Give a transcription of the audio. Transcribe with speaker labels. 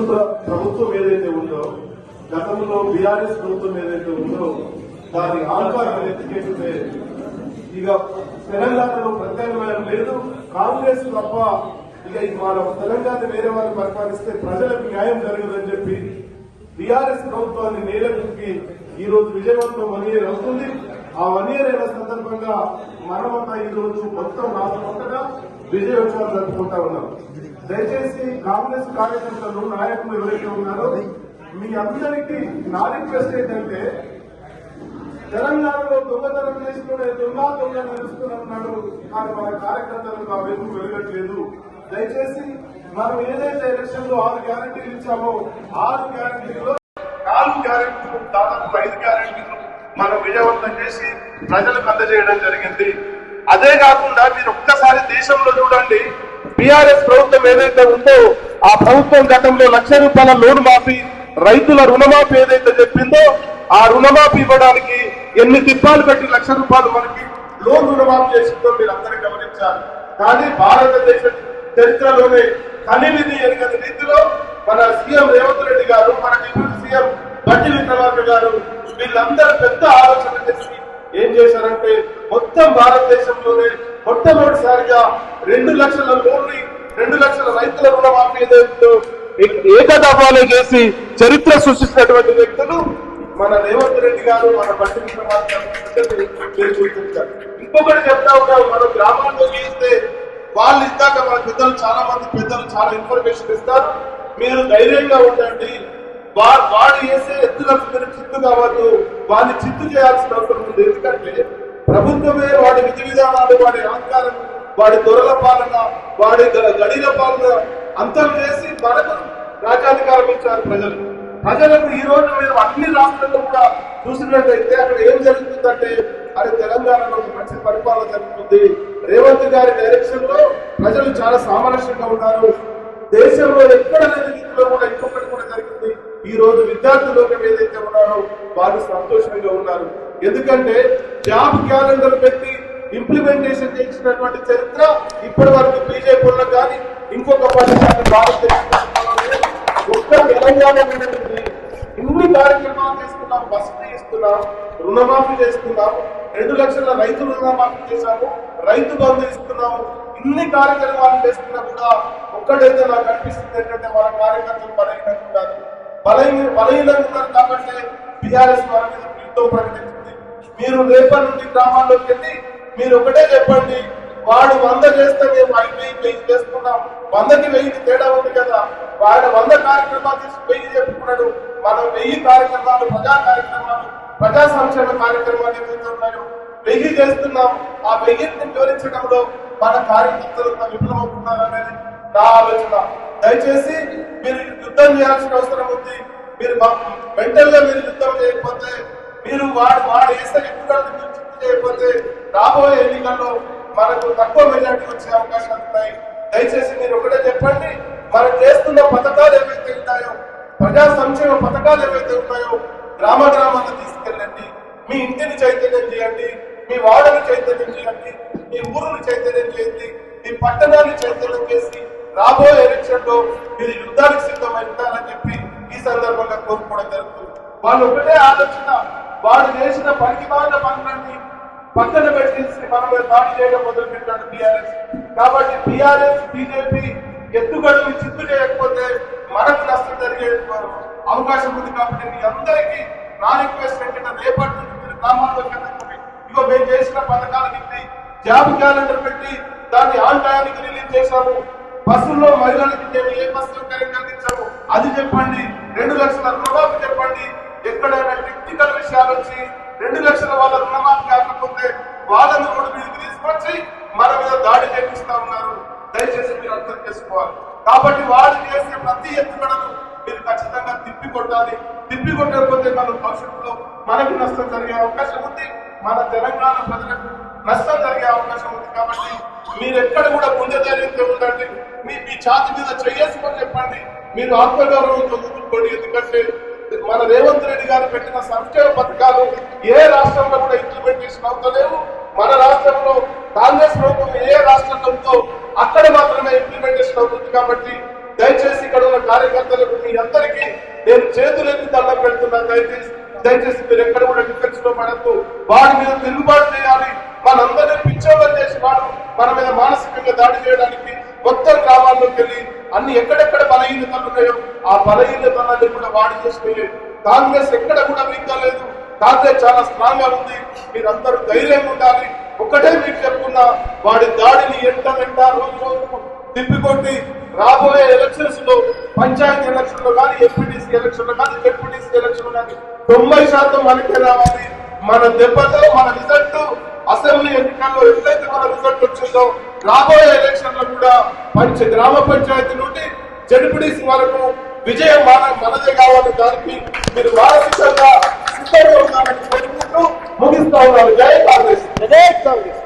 Speaker 1: ప్రభుత్వ ప్రభుత్వం ఏదైతే ఉందో గతంలో బీఆర్ఎస్ ప్రభుత్వం ఏదైతే ఉందో దాని ఆంకారం ఎత్తికేస్తే ఇక తెలంగాణలో ప్రత్యామ్నాయం లేదు. కాంగ్రెస్ తప్ప ఇక మన తెలంగాణ వేరే వాళ్ళు పరిపాలిస్తే ప్రజలకు న్యాయం జరగదని చెప్పి బీఆర్ఎస్ ప్రభుత్వాన్ని నేలకి ఈ రోజు విజయవంతం వన్ ఇయర్ ఆ వన్ ఇయర్ అయిన సందర్భంగా మనమంతా ఈ రోజు మొత్తం రాష్ట్రమంతటా విజయోత్సవాలు జరుపుకుంటా ఉన్నాం. దయచేసి కాంగ్రెస్ కార్యకర్తలు నాయకులు ఎవరైతే ఉన్నారో మీ అందరికీ నా రిక్వెస్ట్ ఏంటంటే తెలంగాణలో దొంగతనం చేసుకునే దొంగ దొంగ ఉన్నాడు కానీ మన కార్యకర్తలకు ఆ వెలుగు వెలగట్లేదు. దయచేసి మనం ఏదైతే ఎలక్షన్లో ఆరు గ్యారంటీలు ఇచ్చామో ఆరు గ్యారంటీలో నాలుగు గ్యారంటీలు దాదాపు ఐదు గ్యారంటీలు మనం విజయవంతం చేసి ప్రజలకు అందజేయడం జరిగింది. అదే కాకుండా మీరు ఒక్కసారి దేశంలో చూడండి బీఆర్ఎస్ ప్రభుత్వం ఏదైతే ఉందో ఆ ప్రభుత్వం గతంలో లక్ష రూపాయల లోన్ మాఫీ రైతుల రుణమాఫీ ఏదైతే చెప్పిందో ఆ రుణమాఫీ ఇవ్వడానికి ఎన్ని తిప్పాలు పెట్టి లక్ష రూపాయలు మనకి లోన్ రుణమాఫీ చేసిందో మీరు అందరూ గమనించారు కానీ భారతదేశ చరిత్రలోనే కనివిధి ఎరగని రీతిలో మన సీఎం రేవంత్ రెడ్డి గారు మన డిప్యూటీ సీఎం బట్టి గారు వీళ్ళందరూ పెద్ద ఆలోచన చేసి ఏం చేశారంటే మొత్తం భారతదేశంలోనే మొట్టమొదటిసారిగా రెండు లక్షల లోన్లు రెండు లక్షల రైతుల రుణమాఫీ ఏదైతే ఏకదఫాలో చేసి చరిత్ర సృష్టించినటువంటి వ్యక్తులు మన రేవంత్ రెడ్డి గారు మన పట్టిన గుర్తించారు ఇంకొకటి చెప్తా ఉన్నాం మన గ్రామాల్లో గీస్తే వాళ్ళు ఇందాక మన పెద్దలు చాలా మంది పెద్దలు చాలా ఇన్ఫర్మేషన్ ఇస్తారు. మీరు ధైర్యంగా ఉండండి. వా- వాడు వేసే ఎత్తులకు మీరు చిత్తు కావద్దు. వాడిని చిత్తు చేయాల్సిన అవసరం ఉంది. ఎందుకంటే ప్రభుత్వమే వాడి విధి విధానాలు వాడి అహంకారం వాడి దొరల పాలన వాడి గడిల పాలన అంతం చేసి మనకు రాజ్యాధికారం ఇచ్చారు ప్రజలు. ప్రజలకు ఈ రోజు మేము అన్ని రాష్ట్రాల్లో కూడా చూసినట్టయితే అక్కడ ఏం జరుగుతుందంటే అది తెలంగాణలో మంచి పరిపాలన జరుగుతుంది. రేవంత్ గారి డైరెక్షన్లో ప్రజలు చాలా సామరస్యంగా ఉన్నారు. దేశంలో ఎక్కడ లేని రీతిలో కూడా ఇంకొకటి కూడా జరిగింది. ఈ రోజు విద్యార్థి లోకం ఏదైతే ఉన్నారో వారు సంతోషంగా ఉన్నారు. ఎందుకంటే జాబ్ క్యాలెండర్ పెట్టి ఇంప్లిమెంటేషన్ చేసినటువంటి చరిత్ర ఇప్పటి వరకు బీజేపీలో కానీ ఇంకొక పార్టీ కానీ ఒక్క తెలంగాణ ఇన్ని కార్యక్రమాలు చేస్తున్నాం బస్ ఇస్తున్నాం రుణమాఫీ చేస్తున్నాం రెండు లక్షల రైతు రుణమాఫీ చేశాము రైతు బంధు ఇస్తున్నాము ఇన్ని కార్యక్రమాలు చేస్తున్నా కూడా ఒక్కడైతే నాకు అనిపిస్తుంది ఏంటంటే మన కార్యకర్తలు బలహీనంగా ఉన్నారు. బలహీన బలహీనంగా ఉన్నారు కాబట్టి బీఆర్ఎస్ వారి మీద యుద్ధం ప్రకటించింది. మీరు రేపటి నుండి గ్రామాల్లోకి వెళ్ళి మీరు ఒకటే చెప్పండి వాడు వంద చేస్తే మేము ఐదు వెయ్యి వెయ్యి చేసుకున్నాం వందకి వెయ్యి తేడా ఉంది కదా. వాడు వంద కార్యక్రమాలు తీసి వెయ్యి చెప్పుకున్నాడు. మనం వెయ్యి కార్యక్రమాలు ప్రజా కార్యక్రమాలు ప్రజా సంక్షేమ కార్యక్రమాలు ఏవైతే వెయ్యి చేస్తున్నాం. ఆ వెయ్యిని వివరించడంలో మన కార్యకర్తలు విఫలమవుతున్నారు అనేది నా ఆలోచన. దయచేసి మీరు యుద్ధం చేయాల్సిన అవసరం ఉంది. మీరు మెంటల్గా మీరు యుద్ధం చేయకపోతే మీరు వాడు వాడు వేస్తే ఎక్కువ మీరు చేయకపోతే రాబోయే ఎన్నికల్లో మనకు తక్కువ మెజార్టీ వచ్చే అవకాశాలు ఉన్నాయి. దయచేసి మీరు ఒకటే చెప్పండి మనం చేస్తున్న పథకాలు ఏవైతే ఉన్నాయో ప్రజా సంక్షేమ పథకాలు ఏవైతే ఉన్నాయో గ్రామ గ్రామాలను తీసుకెళ్ళండి. మీ ఇంటిని చైతన్యం చేయండి మీ వాడని చైతన్యం చేయండి మీ ఊరుని చైతన్యం చేయండి మీ పట్టణాన్ని చైతన్యం చేసి రాబోయే ఎలక్షన్లో మీరు యుద్ధానికి సిద్ధమై చెప్పి ఈ సందర్భంగా కోరుకోవడం జరుగుతుంది. వాళ్ళు ఒకటే ఆలోచన వాళ్ళు చేసిన పనికి బాగా పనులన్నీ పక్కన పెట్టేసి మనమే దాడి చేయడం మొదలు పెట్టాడు బీఆర్ఎస్. కాబట్టి బీఆర్ఎస్ బీజేపీ ఎత్తుగడలు చిత్తు చేయకపోతే మనకు నష్టం జరిగే అవకాశం ఉంది కాబట్టి మీ అందరికీ నా రిక్వెస్ట్ ఏంటంటే రేపటి నుంచి మీరు గ్రామాల్లోకి ఇగో మేము చేసిన పథకాలకి జాబ్ క్యాలెండర్ పెట్టి దాన్ని ఆన్ టయానికి రిలీజ్ చేశాము. బస్సుల్లో మహిళలకి మేము ఏ బస్ సౌకర్యం కలిగించాము అది చెప్పండి. రెండు లక్షల రుణమాఫీ చెప్పండి. ఎక్కడైనా టెక్నికల్ విషయాలు వచ్చి రెండు లక్షల వాళ్ళ రుణమాఫీ కాకపోతే వాళ్ళను కూడా మీరు తీసుకొచ్చి మన మీద దాడి చేపిస్తా ఉన్నారు. దయచేసి మీరు అర్థం చేసుకోవాలి. కాబట్టి వాళ్ళు చేసే ప్రతి ఎత్తుగడను మీరు ఖచ్చితంగా తిప్పి కొట్టాలి తిప్పి కొట్టకపోతే మన భవిష్యత్తులో మనకు నష్టం జరిగే అవకాశం ఉంది. మన తెలంగాణ ప్రజలకు నష్టం అవకాశం ఉంది కాబట్టి మీరు ఎక్కడ కూడా గుండె ఉండండి. మీ మీ ఛాతి మీద చేసుకొని చెప్పండి. మీరు ఆత్మగౌరవంతో ముందుకోండి ఎందుకంటే మన రేవంత్ రెడ్డి గారు పెట్టిన సంక్షేమ పథకాలు ఏ రాష్ట్రంలో కూడా ఇంప్లిమెంటేషన్ అవుతలేవు మన రాష్ట్రంలో కాంగ్రెస్ ప్రభుత్వం ఏ రాష్ట్రంలో అక్కడ మాత్రమే ఇంప్లిమెంటేషన్ అవుతుంది కాబట్టి దయచేసి ఇక్కడ ఉన్న కార్యకర్తలకు మీ అందరికీ నేను చేతులెత్తి దండం పెడుతున్నాను దయచేసి దయచేసి మీరు ఎక్కడ కూడా డిఫెన్స్లో పడద్దు. వాడి మీద తిరుగుబాటు చేయాలి. మనందరినీ పిచ్చోళ్ళని చేసి వాడు మన మీద మానసికంగా దాడి చేయడానికి మొత్తం గ్రామాల్లోకి వెళ్ళి అన్ని ఎక్కడెక్కడ బలహీనతలు ఉన్నాయో ఆ బలహీనతలన్నీ కూడా వాడి చేసుకుని కాంగ్రెస్ ఎక్కడ కూడా వీక్ లేదు. కాంగ్రెస్ చాలా స్ట్రాంగ్గా ఉంది. మీరందరూ ధైర్యంగా ఉండాలి. ఒక్కటే మీకు చెప్తున్నా వాడి దాడిని ఎంత వెంట రోజు రోజు తిప్పికొట్టి రాబోయే ఎలక్షన్స్లో పంచాయతీ ఎలక్షన్లో కానీ ఎంపీటీసీ ఎలక్షన్లో కానీ జెడ్పీటీసీ ఎలక్షన్లో కానీ తొంభై శాతం మనకే రావాలి. మన దెబ్బతో మన రిజల్ట్ అసెంబ్లీ ఎన్నికల్లో ఎట్లయితే మన రిజల్ట్ వచ్చిందో రాబోయే ఎలక్షన్లో కూడా పంచ గ్రామ పంచాయతీ నుండి జడ్పీటీసీ వరకు విజయం మన మనదే కావాలని దానికి మీరు మానసికంగా సిద్ధంగా ఉన్నారని కోరుకుంటూ ముగిస్తా ఉన్నారు జై కాంగ్రెస్.
Speaker 2: జై కాంగ్రెస్.